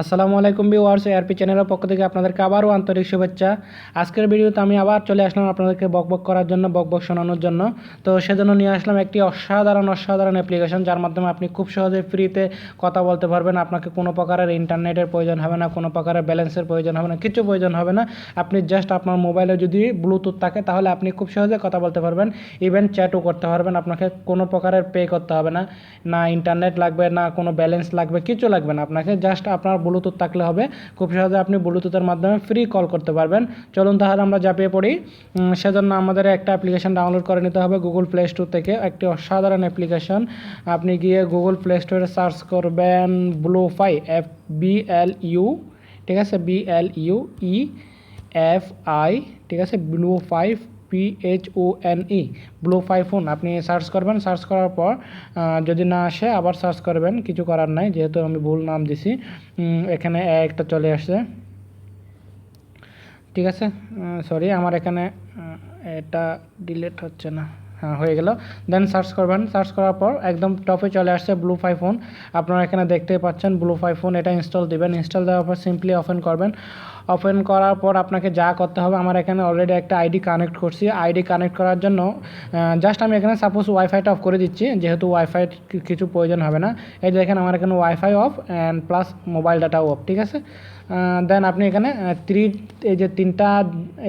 আসসালামু আলাইকুম viewers ARP চ্যানেলের পক্ষ থেকে আপনাদেরকে আবারও আন্তরিক শুভেচ্ছা। আজকের ভিডিওতে আমি আবার চলে আসলাম আপনাদেরকে বকবক করার জন্য বকবক শোনানোর জন্য। তো সেজন্য নিয়ে আসলাম একটি অসাধারণ অসাধারণ অ্যাপ্লিকেশন যার মাধ্যমে আপনি খুব সহজে ফ্রিতে কথা বলতে পারবেন। আপনাকে কোনো প্রকারের ইন্টারনেটের প্রয়োজন হবে না, কোনো প্রকারের ব্যালেন্সের প্রয়োজন হবে না, কিছু প্রয়োজন হবে না। আপনি জাস্ট আপনার মোবাইলে যদি ব্লুটুথ থাকে, তাহলে আপনি খুব সহজে কথা বলতে পারবেন। ইভেন চ্যাটও করতে পারবেন। আপনাকে কোনো প্রকারের পে করতে হবে না। না ইন্টারনেট লাগবে, না কোনো ব্যালেন্স লাগবে, কিছু লাগবে না। আপনাকে জাস্ট আপনার ব্লুটুথ থাকলে হবে। খুব সহজে আপনি ব্লুটুথের মাধ্যমে ফ্রি কল করতে পারবেন। চলুন তাহলে আমরা ঝাঁপিয়ে পড়ি। সেজন্য আমাদের একটা অ্যাপ্লিকেশন ডাউনলোড করে নিতে হবে গুগল প্লে স্টোর থেকে। একটি অসাধারণ অ্যাপ্লিকেশন আপনি গিয়ে গুগল প্লে স্টোরে সার্চ করবেন Bluefi F B L U ঠিক আছে? B L U E F I ঠিক আছে? Blue five P H O N E blue five phone আপনি সার্চ করবেন সার্চ করার পর যদি না আসে, আবার সার্চ করবেন। কিছু করার নাই, যেহেতু আমি ভুল নাম দিছি। এখানে একটা চলে আসছে। ঠিক আছে? সরি আমার এখানে এটা ডিলিট হচ্ছে না। হ্যাঁ গেল। দেন সার্চ করবেন। সার্চ করার পর একদম টপে চলে আসছে ব্লু ফাই ফোন আপনারা এখানে দেখতে পাচ্ছেন ব্লু ফাই ফোন এটা ইনস্টল দিবেন। ইনস্টল দেওয়ার পর সিম্পলি ওপেন করবেন। ওপেন করার পর আপনাকে যা করতে হবে, আমার এখানে অলরেডি একটা আইডি কানেক্ট করছি। আইডি কানেক্ট করার জন্য জাস্ট আমি এখানে সাপোজ ওয়াইফাইটা অফ করে দিচ্ছি, যেহেতু ওয়াইফাই কিছু প্রয়োজন হবে না। এই দেখেন, আমার এখানে wifi off and plus mobile ডাটাও off ঠিক আছে? দেন আপনি এখানে থ্রি এই যে তিনটা,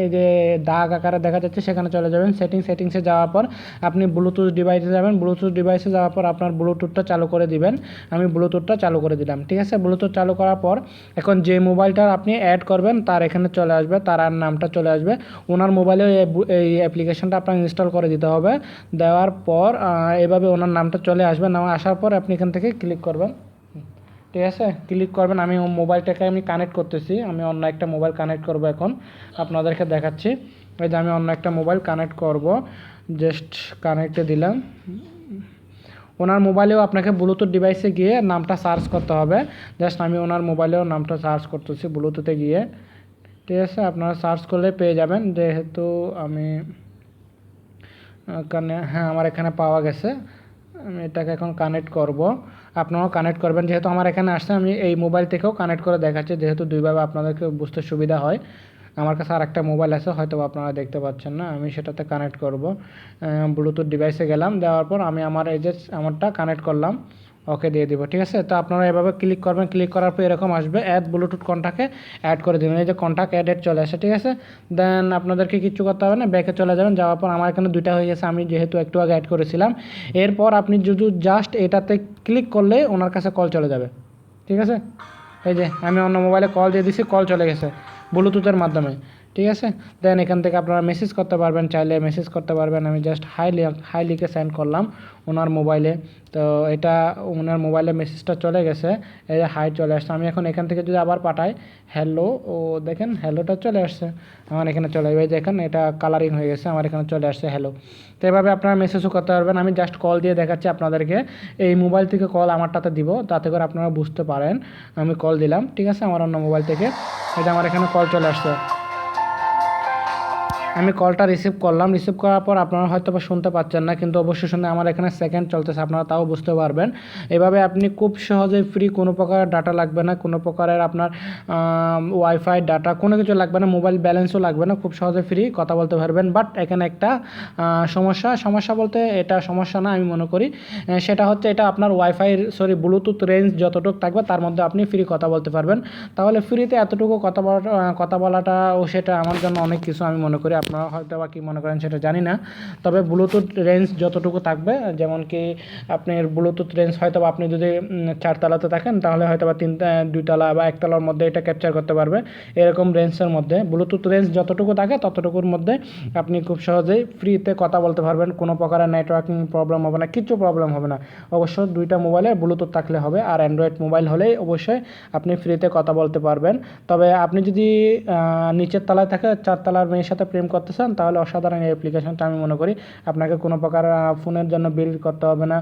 এই যে দাগ আকারে দেখা যাচ্ছে, সেখানে চলে যাবেন। সেটিং সেটিংসে যাওয়ার পর আপনি ব্লুটুথ ডিভাইসে যাবেন। ব্লুটুথ ডিভাইসে যাওয়ার পর আপনার ব্লুটুথটা চালু করে দিবেন। আমি ব্লুটুথটা চালু করে দিলাম, ঠিক আছে? ব্লুটুথ চালু করার পর এখন যে মোবাইলটা আপনি অ্যাড করবেন, তার এখানে চলে আসবে, তার আর নামটা চলে আসবে। ওনার মোবাইলে এই অ্যাপ্লিকেশনটা আপনার ইনস্টল করে দিতে হবে। দেওয়ার পর এভাবে ওনার নামটা চলে আসবে। নাম আসার পর আপনি এখান থেকে ক্লিক করবেন। ঠিক আছে? ক্লিক করবেন, আমি মোবাইলটাকে আমি কানেক্ট করতেছি। আমি অন্য একটা মোবাইল কানেক্ট করব এখন। আপনাদেরকে দেখাচ্ছি। এই যে আমি অন্য একটা মোবাইল কানেক্ট করব। জাস্ট কানেক্টে দিলাম। ওনার মোবাইলেও আপনাকে ব্লুটুথ ডিভাইসে গিয়ে নামটা সার্চ করতে হবে। জাস্ট আমি ওনার মোবাইলেও নামটা সার্চ করতেছি ব্লুটুথে গিয়ে। ঠিক আছে? আপনারা সার্চ করলে পেয়ে যাবেন। যেহেতু আমি কানে হ্যাঁ আমার এখানে পাওয়া গেছে। এটাকে এখন কানেক্ট করব। আপনারাও কানেক্ট করবেন। যেহেতু আমার এখানে আসছে, আমি এই মোবাইল থেকেও কানেক্ট করে দেখাচ্ছি। যেহেতু দুইভাবে আপনাদেরকে বুঝতে সুবিধা হয়, আমার কাছে আর একটা মোবাইল আছে হয়তো আপনারা দেখতে পাচ্ছেন না, আমি সেটাতে কানেক্ট করব। ব্লুটুথ ডিভাইসে গেলাম, দেওয়ার পর আমি আমার এই যে আমারটা কানেক্ট করলাম। ওকে দিয়ে দিব, ঠিক আছে? তো আপনারা এভাবে ক্লিক করবেন ক্লিক করার পর এরকম আসবে অ্যাড ব্লুটুথ কন্ট্যাক্টে অ্যাড করে দেবেন। এই যে কন্ট্যাক্ট অ্যাড চলে আসে, ঠিক আছে? দেন আপনাদেরকে কিচ্ছু করতে হবে না ব্যাকে চলে যাবেন, যাওয়ার পর আমার এখানে দুইটা হয়ে গেছে, আমি যেহেতু একটু আগে অ্যাড করেছিলাম। এরপর আপনি যদি জাস্ট এটাতে ক্লিক করলে ওনার কাছে কল চলে যাবে, ঠিক আছে? এই যে আমি অন্য মোবাইলে কল দিয়ে দিছি কল চলে গেছে ব্লুটুথের মাধ্যমে। ঠিক আছে? দেন এখান থেকে আপনারা মেসেজ করতে পারবেন, চাইলে মেসেজ করতে পারবেন। আমি জাস্ট হাই হাই লিখে সেন্ড করলাম ওনার মোবাইলে তো এটা ওনার মোবাইলে মেসেজটা চলে গেছে, এই যে হাই চলে আসছে। আমি এখন এখান থেকে যদি আবার পাঠাই হ্যালো ও দেখেন হ্যালোটা চলে আসছে। আমার এখানে চলে আসবে। দেখেন এটা কালারিং হয়ে গেছে, আমার এখানে চলে আসছে হ্যালো তো এভাবে আপনারা মেসেজও করতে পারবেন। আমি জাস্ট কল দিয়ে দেখাচ্ছি আপনাদেরকে। এই মোবাইল থেকে কল আমারটাতে দিব, তাতে করে আপনারা বুঝতে পারেন। আমি কল দিলাম, ঠিক আছে? আমার অন্য মোবাইল থেকে। এটা আমার এখানে কল চলে আসছে। আমি কলটা রিসিভ করলাম। রিসিভ করার পর আপনারা হয়তো বা শুনতে পাচ্ছেন না, কিন্তু অবশ্যই শুনে আমার এখানে সেকেন্ড চলতেছে, আপনারা তাও বুঝতে পারবেন। এভাবে আপনি খুব সহজে ফ্রি কোনো প্রকারের ডাটা লাগবে না, কোনো প্রকারের আপনার ওয়াইফাই ডাটা কোনো কিছু লাগবে না মোবাইল ব্যালেন্সও লাগবে না, খুব সহজে ফ্রি কথা বলতে পারবেন। বাট এখানে একটা সমস্যা সমস্যা বলতে এটা সমস্যা না, আমি মনে করি। সেটা হচ্ছে এটা আপনার ওয়াইফাই সরি ব্লুটুথ রেঞ্জ যতটুকু থাকবে, তার মধ্যে আপনি ফ্রি কথা বলতে পারবেন। তাহলে ফ্রিতে এতটুকু কথা বলা কথা বলাটা ও সেটা আমার জন্য অনেক কিছু, আমি মনে করি। আপনারা হয়তো বা কী মনে করেন সেটা জানি না। তবে ব্লুটুথ রেঞ্জ যতটুকু থাকবে, যেমন কি আপনার ব্লুটুথ রেঞ্জ হয়তো বা আপনি যদি চারতলাতে থাকেন, তাহলে হয়তো বা তিন দুইতলা বা একতলার মধ্যে এটা ক্যাপচার করতে পারবে। এরকম রেঞ্জের মধ্যে। ব্লুটুথ রেঞ্জ যতটুকু থাকে, ততটুকুর মধ্যে আপনি খুব সহজেই ফ্রিতে কথা বলতে পারবেন। কোনো প্রকারের নেটওয়ার্কিং প্রবলেম হবে না, কিছু প্রবলেম হবে না। অবশ্য দুইটা মোবাইলে ব্লুটুথ থাকলে হবে, আর অ্যান্ড্রয়েড মোবাইল হলেই অবশ্যই আপনি ফ্রিতে কথা বলতে পারবেন। তবে আপনি যদি নিচের তলায় থাকে চারতলার মেয়ের সাথে প্রেম করতে চান তাহলে অসাধারণ এই অ্যাপ্লিকেশনটা আমি মনে করি। আপনাকে কোনো প্রকার ফোনের জন্য বিল করতে হবে না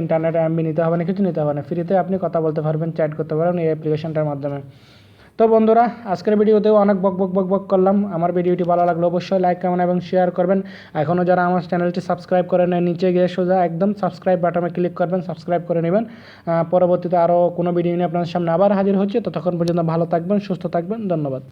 ইন্টারনেট এমবি নিতে হবে না, কিছু নিতে হবে না। ফ্রিতে আপনি কথা বলতে পারবেন চ্যাট করতে পারবেন এই অ্যাপ্লিকেশনটার মাধ্যমে। তো বন্ধুরা, আজকের ভিডিওতেও অনেক বক বক বক বক করলাম। আমার ভিডিওটি ভালো লাগল অবশ্যই লাইক কমেন্ট এবং শেয়ার করবেন। এখনও যারা আমার চ্যানেলটি সাবস্ক্রাইব করে নেয় নিচে গিয়ে সোজা একদম সাবস্ক্রাইব বাটনে ক্লিক করবেন সাবস্ক্রাইব করে নেবেন। পরবর্তীতে আরও কোনো ভিডিও নিয়ে আপনাদের সামনে আবার হাজির হচ্ছে। ততক্ষণ পর্যন্ত ভালো থাকবেন, সুস্থ থাকবেন, ধন্যবাদ।